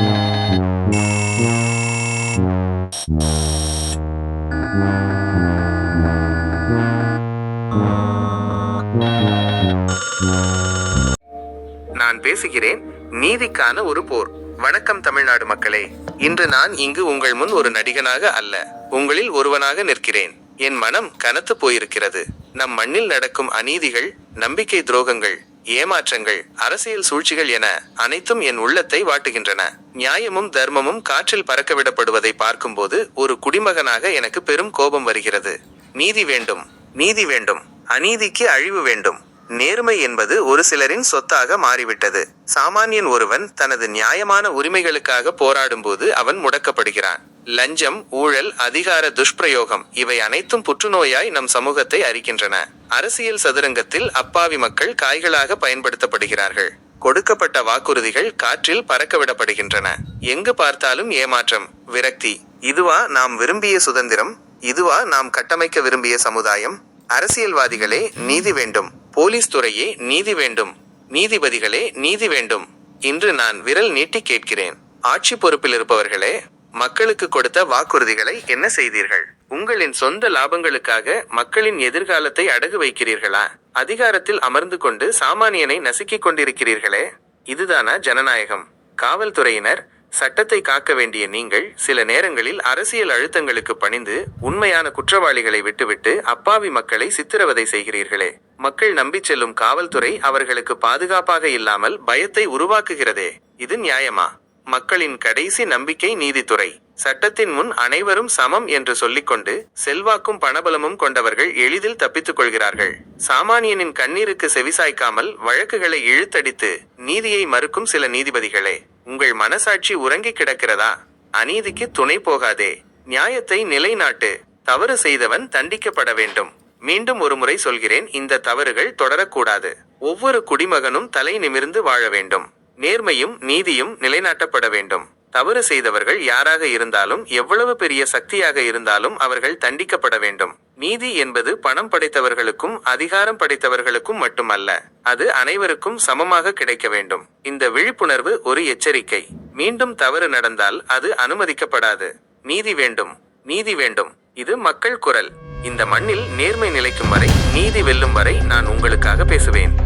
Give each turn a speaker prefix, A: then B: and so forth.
A: நான் பேசுகிறேன் நீதிக்கான ஒரு போர். வணக்கம் தமிழ்நாடு மக்களே. இன்று நான் இங்கு உங்கள் முன் ஒரு நடிகனாக அல்ல. உங்களில் ஒருவனாக நிற்கிறேன். என் மனம் கனத்து போயிருக்கிறது. நம் மண்ணில் நடக்கும் அநீதிகள் நம்பிக்கை துரோகங்கள் ஏமாற்றங்கள் அரசியல் சூழ்ச்சிகள் என அனைத்தும் என் உள்ளத்தை வாட்டுகின்றன. நியாயமும் தர்மமும் காற்றில் பறக்கவிடப்படுவதை பார்க்கும்போது ஒரு குடிமகனாக எனக்கு பெரும் கோபம் வருகிறது. நீதி வேண்டும் நீதி வேண்டும் அநீதிக்கு அழிவு வேண்டும். நேர்மை என்பது ஒரு சிலரின் சொத்தாக மாறிவிட்டது. சாமானியன் ஒருவன் தனது நியாயமான உரிமைகளுக்காக போராடும்போது அவன் முடக்கப்படுகிறான். லஞ்சம் ஊழல் அதிகார துஷ்பிரயோகம் இவை அனைத்தும் புற்றுநோயாய் நம் சமூகத்தை அறிக்கின்றன அரசியல் சதுரங்கத்தில் அப்பாவி மக்கள் காய்களாக பயன்படுத்தப்படுகிறார்கள். கொடுக்கப்பட்ட வாக்குறுதிகள் காற்றில் பறக்கவிடப்படுகின்றன. எங்கு பார்த்தாலும் ஏமாற்றம் விரக்தி. இதுவா நாம் விரும்பிய சுதந்திரம்? இதுவா நாம் கட்டமைக்க விரும்பிய சமுதாயம்? அரசியல்வாதிகளே நீதி வேண்டும். போலீஸ் துறையே நீதி வேண்டும். நீதிபதிகளே நீதி வேண்டும். இன்று நான் விரல் நீட்டி கேட்கிறேன். ஆட்சி பொறுப்பில் இருப்பவர்களே மக்களுக்கு கொடுத்த வாக்குறுதிகளை என்ன செய்தீர்கள்? உங்களின் சொந்த லாபங்களுக்காக மக்களின் எதிர்காலத்தை அடகு வைக்கிறீர்களா? அதிகாரத்தில் அமர்ந்து கொண்டு சாமானியனை நசுக்கிக் கொண்டிருக்கிறீர்களே? இதுதானா ஜனநாயகம்? காவல்துறையினர் சட்டத்தை காக்க வேண்டிய நீங்கள் சில நேரங்களில் அரசியல் அழுத்தங்களுக்கு பணிந்து உண்மையான குற்றவாளிகளை விட்டுவிட்டு அப்பாவி மக்களை சித்திரவதை செய்கிறீர்களே. மக்கள் நம்பிச் செல்லும் காவல்துறை அவர்களுக்கு பாதுகாப்பாக இல்லாமல் பயத்தை உருவாக்குகிறதே. இது நியாயமா? மக்களின் கடைசி நம்பிக்கை நீதித்துறை. சட்டத்தின் முன் அனைவரும் சமம் என்று சொல்லிக்கொண்டு செல்வாக்கும் பணபலமும் கொண்டவர்கள் எளிதில் தப்பித்துக் கொள்கிறார்கள். சாமானியனின் கண்ணீருக்கு செவிசாய்க்காமல் வழக்குகளை இழுத்தடித்து நீதியை மறுக்கும் சில நீதிபதிகளே உங்கள் மனசாட்சி உறங்கி கிடக்கிறதா? அநீதிக்கு துணை போகாதே. நியாயத்தை நிலைநாட்டு. தவறு செய்தவன் தண்டிக்கப்பட வேண்டும். மீண்டும் ஒருமுறை சொல்கிறேன் இந்த தவறுகள் தொடரக்கூடாது. ஒவ்வொரு குடிமகனும் தலை நிமிர்ந்து வாழ வேண்டும். நேர்மையும் நீதியும் நிலைநாட்டப்பட வேண்டும். தவறு செய்தவர்கள் யாராக இருந்தாலும் எவ்வளவு பெரிய சக்தியாக இருந்தாலும் அவர்கள் தண்டிக்கப்பட வேண்டும். நீதி என்பது பணம் படைத்தவர்களுக்கும் அதிகாரம் படைத்தவர்களுக்கும் மட்டுமல்ல அது அனைவருக்கும் சமமாக கிடைக்க வேண்டும். இந்த விழிப்புணர்வு ஒரு எச்சரிக்கை. மீண்டும் தவறு நடந்தால் அது அனுமதிக்கப்படாது. நீதி வேண்டும். நீதி வேண்டும். இது மக்கள் குரல். இந்த மண்ணில் நேர்மை நிலைக்கும் வரை நீதி வெல்லும் வரை நான் உங்களுக்காக பேசுவேன்.